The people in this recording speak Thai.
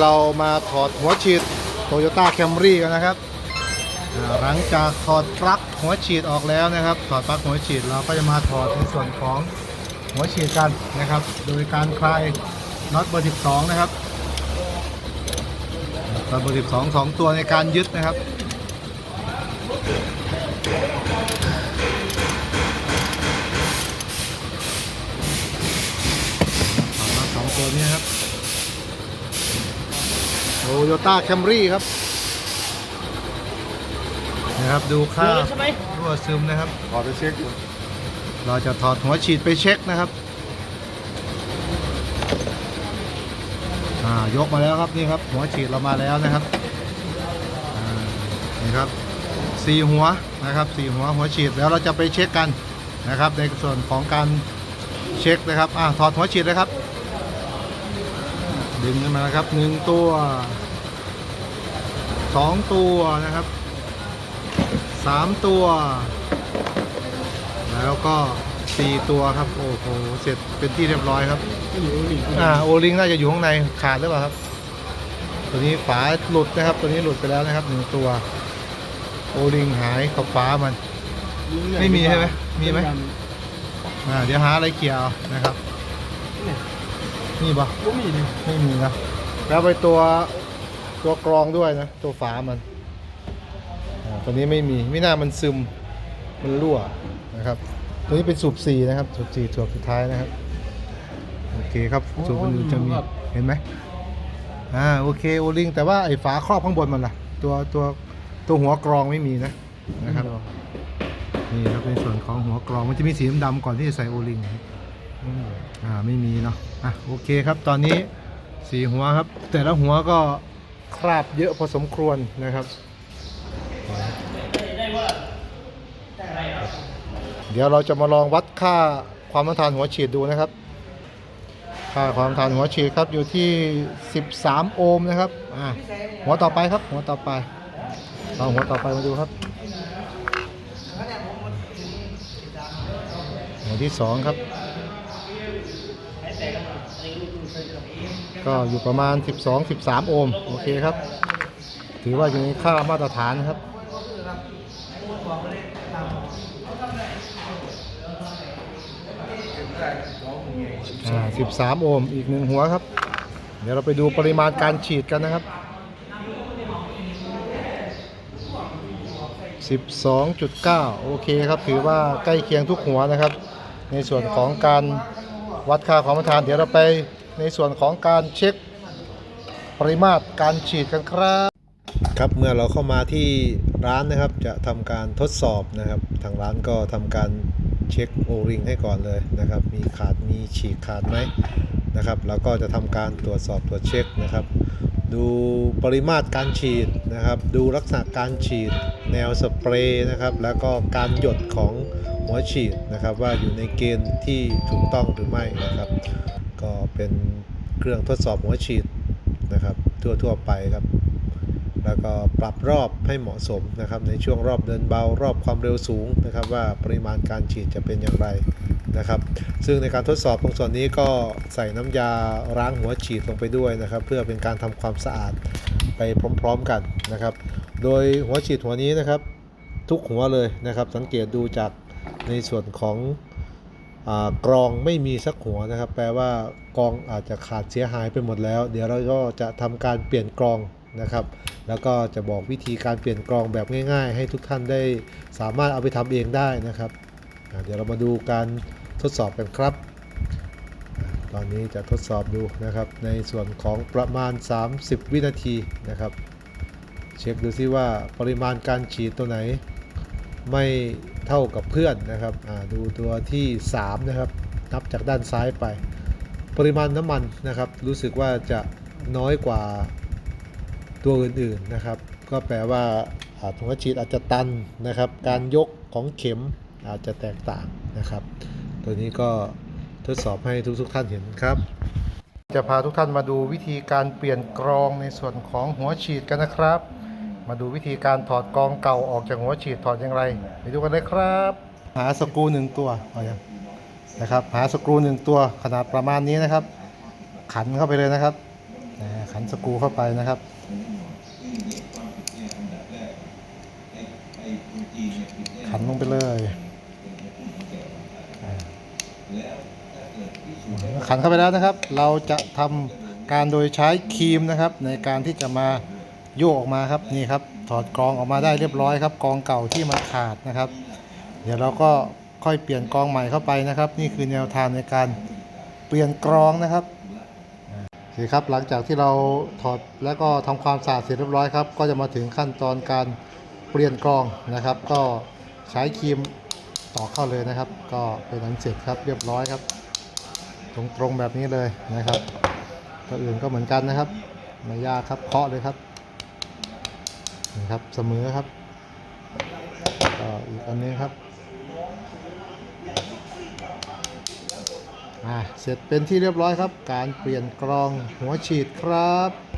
เรามาถอดหัวฉีด Toyota Camry กันนะครับ หลังจากถอดปลั๊กหัวฉีดออกแล้วนะครับ ถอดปลั๊กหัวฉีดเราก็จะมาถอดในส่วนของหัวฉีดกันนะครับ โดยการคลายน็อตเบอร์12 นะครับน็อตเบอร์12 2 ตัวในการยึดนะครับ ถอดมาสองตัวนี้นะครับ โตโยต้าแคมรี่ครับนะครับดูค่าใช่ไหมรั่วซึมนะครับขอไปเช็คดูเราจะถอดหัวฉีดไปเช็คนะครับอ่ายกมาแล้วครับนี่ครับ หัวฉีดเรามาแล้วนะครับอ่านี่ครับสี่หัวนะครับสี่หัวหัวฉีดแล้วเราจะไปเช็คกันนะครับ ในส่วนของการเช็คนะครับอ่าถอดหัวฉีดเลยครับ ดึงขึ้นมานะครับหนึ่งตัว สองตัวนะครับสามตัว แล้วก็สี่ตัวครับ โอ้โห เสร็จเป็นที่เรียบร้อยครับ อ่า โอลิงน่าจะอยู่ข้างในขาดหรือเปล่าครับ ตัวนี้ฝาหลุดนะครับ ตัวนี้หลุดไปแล้วนะครับหนึ่งตัว โอลิงหายกับฝามัน ไม่มีใช่ไหมมีไหมอ่า เดี๋ยวหาอะไรเกี่ยวนะครับ นี่ปะก็มีนี่ไม่มีนะ แล้วไปตัว ตัวกรองด้วยนะ ตัวฝามันอ่าตัวนี้ไม่มีไม่น่ามันซึมมันรั่วนะครับ ตัวนี้เป็นสูบสี่นะครับ สูบสี่สูบสุดท้ายนะครับ โอเคครับสูบอื่นจะมีเห็นไหมอ่าโอเคโอลิงแต่ว่าไอ้ฝาครอบข้างบนมันล่ะ ตัวตัวตัวหัวกรองไม่มีนะนะครับนี่ครับในส่วนของหัวกรองมันจะมีสีดำๆก่อนที่จะใส่โอลิงครับอืมอ่าไม่มีเนาะอะโอเคครับตอนนี้สีหัวครับ แต่ละหัวก็ คราบเยอะพอสมควรนะครับ เดี๋ยวเราจะมาลองวัดค่าความต้านทานหัวฉีดดูนะครับ ค่าความต้านทานหัวฉีดครับอยู่ที่ 13 โอห์มนะครับหัวต่อไปครับ หัวต่อไปลองหัวต่อไปมาดูครับหัวที่สองครับ ก็อยู่ประมาณ 12 13 โอห์มโอเคครับ ถือว่าอยู่ในค่ามาตรฐานครับอ่า13โอห์มอีกหนึ่งหัวครับ เดี๋ยวเราไปดูปริมาณการฉีดกันนะครับ12.9โอเคครับ ถือว่าใกล้เคียงทุกหัวนะครับ ในส่วนของการวัดค่าความต้านทาน เดี๋ยวเราไป ในส่วนของการเช็คปริมาตรการฉีดกันครับ ครับเมื่อเราเข้ามาที่ร้านนะครับจะทำการทดสอบนะครับ ทางร้านก็ทำการเช็คโอริงให้ก่อนเลยนะครับ มีขาดมีฉีกขาดไหมนะครับ แล้วก็จะทำการตรวจสอบตรวจเช็คนะครับ ดูปริมาตรการฉีดนะครับ ดูลักษณะการฉีดแนวสเปรย์นะครับ แล้วก็การหยดของหัวฉีดนะครับ ว่าอยู่ในเกณฑ์ที่ถูกต้องหรือไม่นะครับ ก็เป็นเครื่องทดสอบหัวฉีดนะครับ ทั่วๆไปครับ แล้วก็ปรับรอบให้เหมาะสมนะครับ ในช่วงรอบเดินเบารอบความเร็วสูงนะครับ ว่าปริมาณการฉีดจะเป็นอย่างไรนะครับ ซึ่งในการทดสอบตรงส่วนนี้ก็ใส่น้ำยาล้างหัวฉีดลงไปด้วยนะครับ เพื่อเป็นการทำความสะอาดไปพร้อม ๆกันนะครับ โดยหัวฉีดหัวนี้นะครับ ทุกหัวเลยนะครับ สังเกตดูจากในส่วนของ กรองไม่มีสักหัวนะครับ แปลว่ากรองอาจจะขาดเสียหายไปหมดแล้ว เดี๋ยวเราก็จะทำการเปลี่ยนกรองนะครับ แล้วก็จะบอกวิธีการเปลี่ยนกรองแบบง่าย ๆ ให้ทุกท่านได้สามารถเอาไปทำเองได้นะครับ เดี๋ยวเรามาดูการทดสอบกันครับ ตอนนี้จะทดสอบดูนะครับ ในส่วนของประมาณ 30 วินาทีนะครับ เช็คดูซิว่าปริมาณการฉีดตัวไหน ไม่เท่ากับเพื่อนนะครับดูตัวที่ 3 นะครับ นับจากด้านซ้ายไป ปริมาณน้ำมันนะครับ รู้สึกว่าจะน้อยกว่าตัวอื่นๆนะครับ ก็แปลว่าอ่าถุงฉีดอาจจะตันนะครับ การยกของเข็มอาจจะแตกต่างนะครับ ตัวนี้ก็ทดสอบให้ทุกๆท่านเห็นครับ จะพาทุกท่านมาดูวิธีการเปลี่ยนกรองในส่วนของหัวฉีดกันนะครับ มาดูวิธีการถอดกองเก่าออกจากหัวฉีดถอดอย่างไรไปดูกันเลยครับ หาสกรูหนึ่งตัวเอาอย่างนะครับหาสกรูหนึ่งตัวขนาดประมาณนี้นะครับ ขันเข้าไปเลยนะครับขันสกรูเข้าไปนะครับขันลงไปเลยขันเข้าไปแล้วนะครับ เราจะทำการโดยใช้ครีมนะครับ ในการที่จะมา โยกออกมาครับนี่ครับ ถอดกรองออกมาได้เรียบร้อยครับกรองเก่าที่มันขาดนะครับ เดี๋ยวเราก็ค่อยเปลี่ยนกรองใหม่เข้าไปนะครับ นี่คือแนวทางในการเปลี่ยนกรองนะครับโอเคครับหลังจากที่เราถอดแล้วก็ทำความสะอาดเสร็จเรียบร้อยครับ ก็จะมาถึงขั้นตอนการเปลี่ยนกรองนะครับ ก็ใช้ครีมต่อเข้าเลยนะครับ ก็เป็นอันเสร็จครับเรียบร้อยครับ ตรงๆแบบนี้เลยนะครับตัวอื่นก็เหมือนกันนะครับไม่ยากครับเคาะเลยครับ นะครับเสมอครับก็อีกอันนึงครับอ่าเสร็จเป็นที่เรียบร้อยครับ การเปลี่ยนกรองหัวฉีดครับ